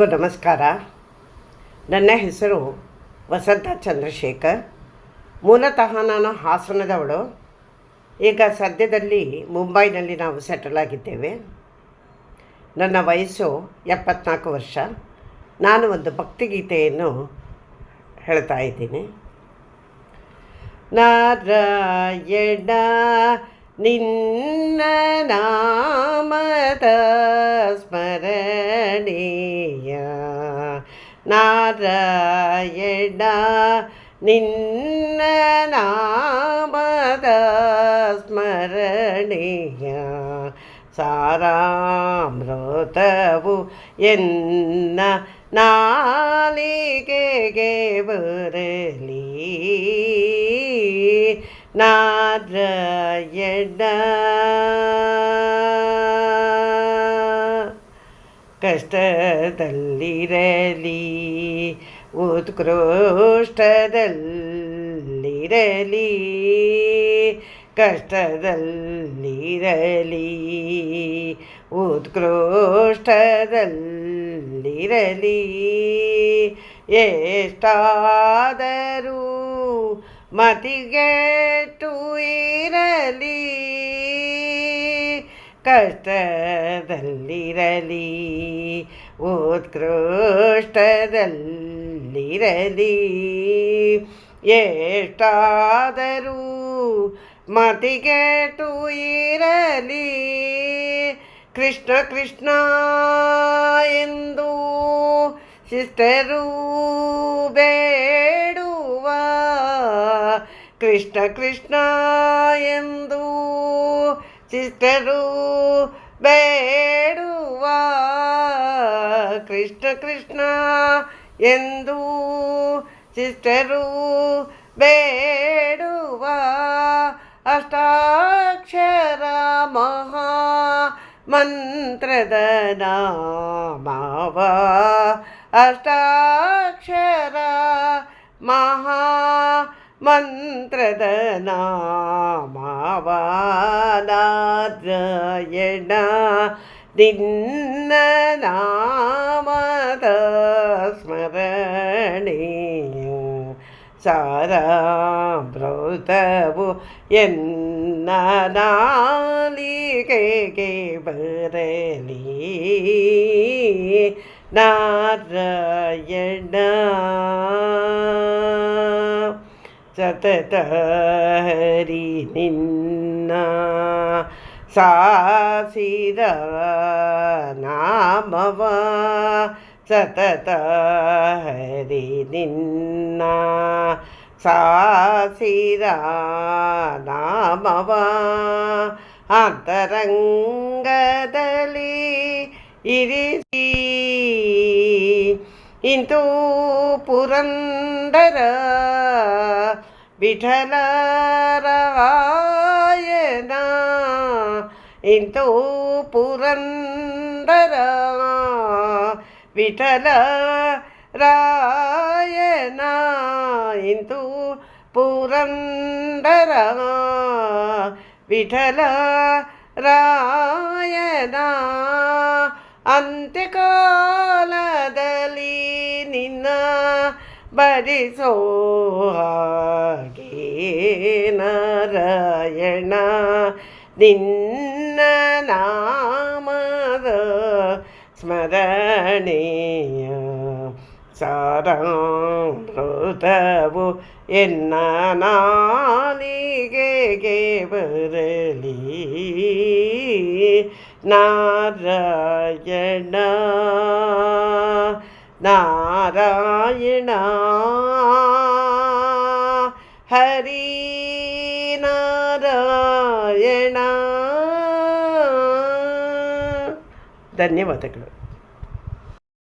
ಎಲ್ಲರಿಗೂ ನಮಸ್ಕಾರ. ನನ್ನ ಹೆಸರು ವಸಂತ ಚಂದ್ರಶೇಖರ್. ಮೂಲತಃ ನಾನು ಹಾಸನದವಳು. ಈಗ ಸದ್ಯದಲ್ಲಿ ಮುಂಬೈನಲ್ಲಿ ನಾವು ಸೆಟಲ್ ಆಗಿದ್ದೇವೆ. ನನ್ನ ವಯಸ್ಸು ಎಪ್ಪತ್ನಾಲ್ಕು ವರ್ಷ. ನಾನು ಒಂದು ಭಕ್ತಿಗೀತೆಯನ್ನು ಹೇಳ್ತಾ ಇದ್ದೀನಿ. ನಾರಾಯಣ, ನಿನ್ನ ನಾಮದ ಸ್ಮರಣೀಯ ನಾರಾಯಣ ನಿನ್ನ ನಾಮದ ಸ್ಮರಣೀಯ ಸಾರಾಮೃತವು ಎನ್ನ ನಾಲಿಗೆಗೆ ಬರಲಿ ನಾರಾಯಣ ಕಷ್ಟದಲ್ಲಿರಲಿ ಉತ್ಕೃಷ್ಟದಲ್ಲಿರಲಿ ಕಷ್ಟದಲ್ಲಿರಲಿ ಉತ್ಕೃಷ್ಟದಲ್ಲಿರಲಿ. ಎಷ್ಟಾದರೂ ಮತಿಗೆಟ್ಟು ಇರಲಿ. ಕಷ್ಟದಲ್ಲಿರಲಿ ಉತ್ಕೃಷ್ಟದಲ್ಲಿರಲಿ. ಎಷ್ಟಾದರೂ ಮತಿಗೆಟು ಇರಲಿ ಕೃಷ್ಣ ಕೃಷ್ಣ ಎಂದು ಸಿಸ್ಟರು ಬೇಡುವ ಕೃಷ್ಣ ಕೃಷ್ಣ ಎಂದು ಸಿಸ್ಟರು ಬೇಡುವ ಕೃಷ್ಣ ಕೃಷ್ಣ ಎಂದು ಸಿಸ್ಟರು ಬೇಡುವ ಅಷ್ಟಾಕ್ಷರ ಮಹಾ ಮಂತ್ರದ ನಾಮವ ಅಷ್ಟಾಕ್ಷರ ಮಹಾ ಮಂತ್ರದ ನಾಮವಾನಾರಾಯಣ ನಿನ್ನ ನಾಮದ ಸ್ಮರಣೆಯು ಸಾರಾಮೃತವು ಎನ್ನ ನಾಲಿಗೆಗೆ ಬರಲಿ. ನಾರಾಯಣ. ಸತತ ಹರಿ ನಿನ್ನ ಸಾಸಿದ ನಾಮವ ಸತತ ಹರಿ ನಿನ್ನ ಸಾಸಿದ ನಾಮವ ಅಂತರಂಗದಲ್ಲಿ ಇರಿಸಿ. ಇಂತೂ ಪುರಂದರ ವಿಠಲರಾಯನ ಇಂತೂ ಪುರಂದರ ವಿಠಲ ರಾಯನ ಇಂತೂ ಪುರಂದರ ವಿಠಲ ರಾಯನ ಅಂತ್ಯಕಾಲದಲ್ಲಿ ನಿನ್ನ ಬರಿಸೋ ಹಾಗೆ ನಾರಾಯಣ ನಿನ್ನ ನಾಮದ ಸ್ಮರಣೆಯ ಸಾರಾಮೃತವು ಎನ್ನ ನಾಲಿಗೆಗೆ ಬರಲಿ ನಾರಾಯಣ నారాయణ. హరి నారాయణ. ధన్యవాదాలు